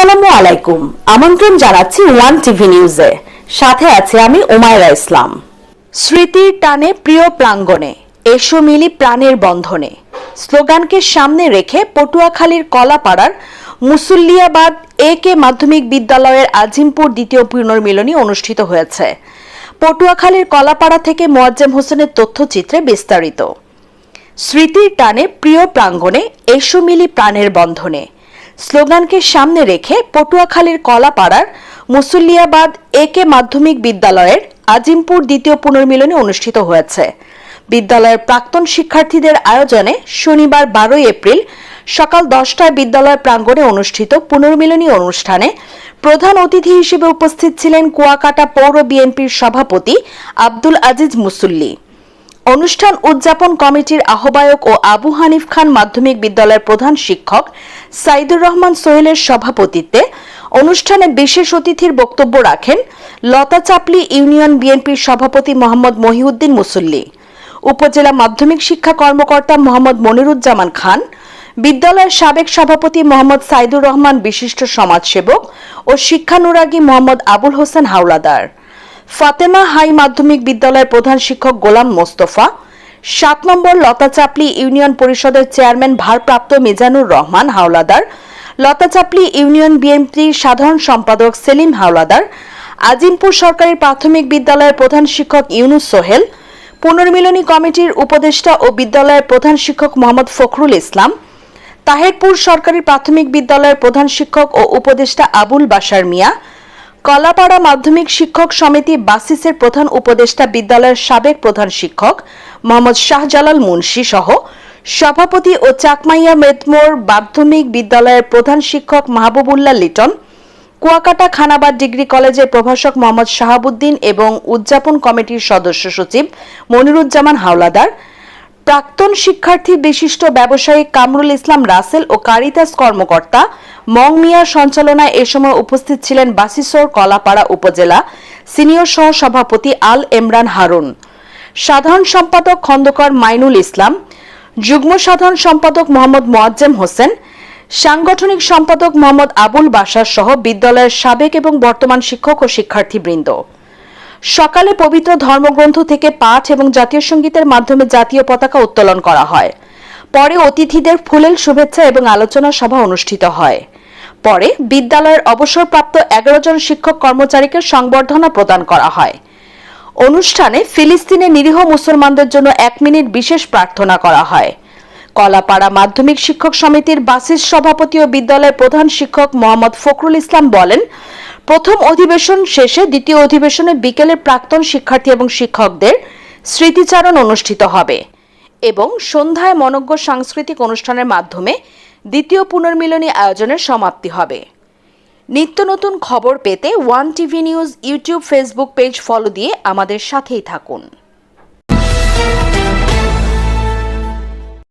আসসালামু আলাইকুম। আমন্ত্রণ জানাচ্ছি ওয়ান টিভি নিউজে। সাথে আছে আমি উমায়রা ইসলাম। স্মৃতির টানে প্রিয় প্রাঙ্গণে, এসো মিলি প্রাণের বন্ধনে। স্লোগানকে সামনে রেখে পটুয়াখালীর কলাপাড়ার মুসুল্লিয়াবাদ এ কে মাধ্যমিক বিদ্যালয়ের আজিমপুর দ্বিতীয় পুনর্মিলনী অনুষ্ঠিত হয়েছে। পটুয়াখালীর কলাপাড়া থেকে মোয়াজ্জেম হোসেনের তথ্যচিত্রে বিস্তারিত। স্মৃতির টানে প্রিয় প্রাঙ্গণে, এসো মিলি প্রাণের বন্ধনে। স্লোগানকে সামনে রেখে পটুয়াখালীর কলাপাড়ার মুসুল্লিয়াবাদ এ কে মাধ্যমিক বিদ্যালয়ের আজিমপুর দ্বিতীয় পুনর্মিলনী অনুষ্ঠিত হয়েছে। বিদ্যালয়ের প্রাক্তন শিক্ষার্থীদের আয়োজনে শনিবার বারোই এপ্রিল সকাল দশটায় বিদ্যালয় প্রাঙ্গণে অনুষ্ঠিত পুনর্মিলনী অনুষ্ঠানে প্রধান অতিথি হিসেবে উপস্থিত ছিলেন কুয়াকাটা পৌর বিএনপির সভাপতি আব্দুল আজিজ মুসুল্লি। অনুষ্ঠান উদযাপন কমিটির আহ্বায়ক ও আবু হানিফ খান মাধ্যমিক বিদ্যালয়ের প্রধান শিক্ষক সাইদুর রহমান সোহেলের সভাপতিত্বে অনুষ্ঠানে বিশেষ অতিথির বক্তব্য রাখেন লতা চাপলি ইউনিয়ন বিএনপির সভাপতি মোহাম্মদ মহিউদ্দিন মুসল্লি, উপজেলা মাধ্যমিক শিক্ষা কর্মকর্তা মোহাম্মদ মনিরুজ্জামান খান, বিদ্যালয়ের সাবেক সভাপতি মোহাম্মদ সাইদুর রহমান বিশিষ্ট সমাজসেবক ও শিক্ষানুরাগী মোহাম্মদ আবুল হোসেন হাওলাদার। ফাতেমা হাই মাধ্যমিক বিদ্যালয়ের প্রধান শিক্ষক গোলাম মোস্তফা, সাত নম্বর লতা চাপলি ইউনিয়ন পরিষদের চেয়ারম্যান ভারপ্রাপ্ত মিজানুর রহমান হাওলাদার, লতা চাপলি ইউনিয়ন বিএনপির সাধারণ সম্পাদক সেলিম হাওলাদার, আজিমপুর সরকারি প্রাথমিক বিদ্যালয়ের প্রধান শিক্ষক ইউনুস সোহেল, পুনর্মিলনী কমিটির উপদেষ্টা ও বিদ্যালয়ের প্রধান শিক্ষক মোহাম্মদ ফখরুল ইসলাম, তাহেরপুর সরকারি প্রাথমিক বিদ্যালয়ের প্রধান শিক্ষক ও উপদেষ্টা আবুল বাশার মিয়া কলাপাড়া মাধ্যমিক শিক্ষক সমিতি বাসিসের প্রধান উপদেষ্টা বিদ্যালয়ের সাবেক প্রধান শিক্ষক মোহাম্মদ শাহজালাল মুন্সি সহ সভাপতি ও চাকমাইয়া মেদমোর মাধ্যমিক বিদ্যালয়ের প্রধান শিক্ষক মাহবুবুল্লাহ লিটন, কুয়াকাটা খানাবাদ ডিগ্রি কলেজের প্রভাষক মোহাম্মদ শাহাবুদ্দিন এবং উদযাপন কমিটির সদস্য সচিব মনিরুজ্জামান হাওলাদার প্রাক্তন শিক্ষার্থী বিশিষ্ট ব্যবসায়ী কামরুল ইসলাম রাসেল ও কারিতাস কর্মকর্তা মং মিয়ার সঞ্চালনায় এ সময় উপস্থিত ছিলেন বাসিসোর কলাপাড়া উপজেলা সিনিয়র সহ সভাপতি আল এমরান হারুন। সাধারণ সম্পাদক খন্দকার মাইনুল ইসলাম, যুগ্ম সাধারণ সম্পাদক মোহাম্মদ মোয়াজ্জেম হোসেন, সাংগঠনিক সম্পাদক মোহাম্মদ আবুল বাসার সহ বিদ্যালয়ের সাবেক এবং বর্তমান শিক্ষক ও শিক্ষার্থীবৃন্দ। সকালে পবিত্র ধর্মগ্রন্থ থেকে পাঠ এবং জাতীয় সঙ্গীতের মাধ্যমে জাতীয় পতাকা উত্তোলন করা হয়। পরে অতিথিদের ফুলেল শুভেচ্ছা এবং আলোচনা সভা অনুষ্ঠিত হয়। পরে বিদ্যালয়ের অবসরপ্রাপ্ত এগারো জন শিক্ষক কর্মচারীকে সংবর্ধনা প্রদান করা হয়। অনুষ্ঠানে ফিলিস্তিনে নিরীহ মুসলমানদের জন্য এক মিনিট বিশেষ প্রার্থনা করা হয়। কলাপাড়া মাধ্যমিক শিক্ষক সমিতির বাসিস সভাপতি ও বিদ্যালয়ের প্রধান শিক্ষক মোহাম্মদ ফখরুল ইসলাম বলেন, প্রথম অধিবেশন শেষে দ্বিতীয় অধিবেশনে বিকেলে প্রাক্তন শিক্ষার্থী এবং শিক্ষকদের স্মৃতিচারণ অনুষ্ঠিত হবে এবং সন্ধ্যায় মনজ্ঞ সাংস্কৃতিক অনুষ্ঠানের মাধ্যমে দ্বিতীয় পুনর্মিলনী আয়োজনের সমাপ্তি হবে। নিত্য নতুন খবর পেতে one TV news, YouTube, Facebook page follow দিয়ে আমাদের সাথেই থাকুন।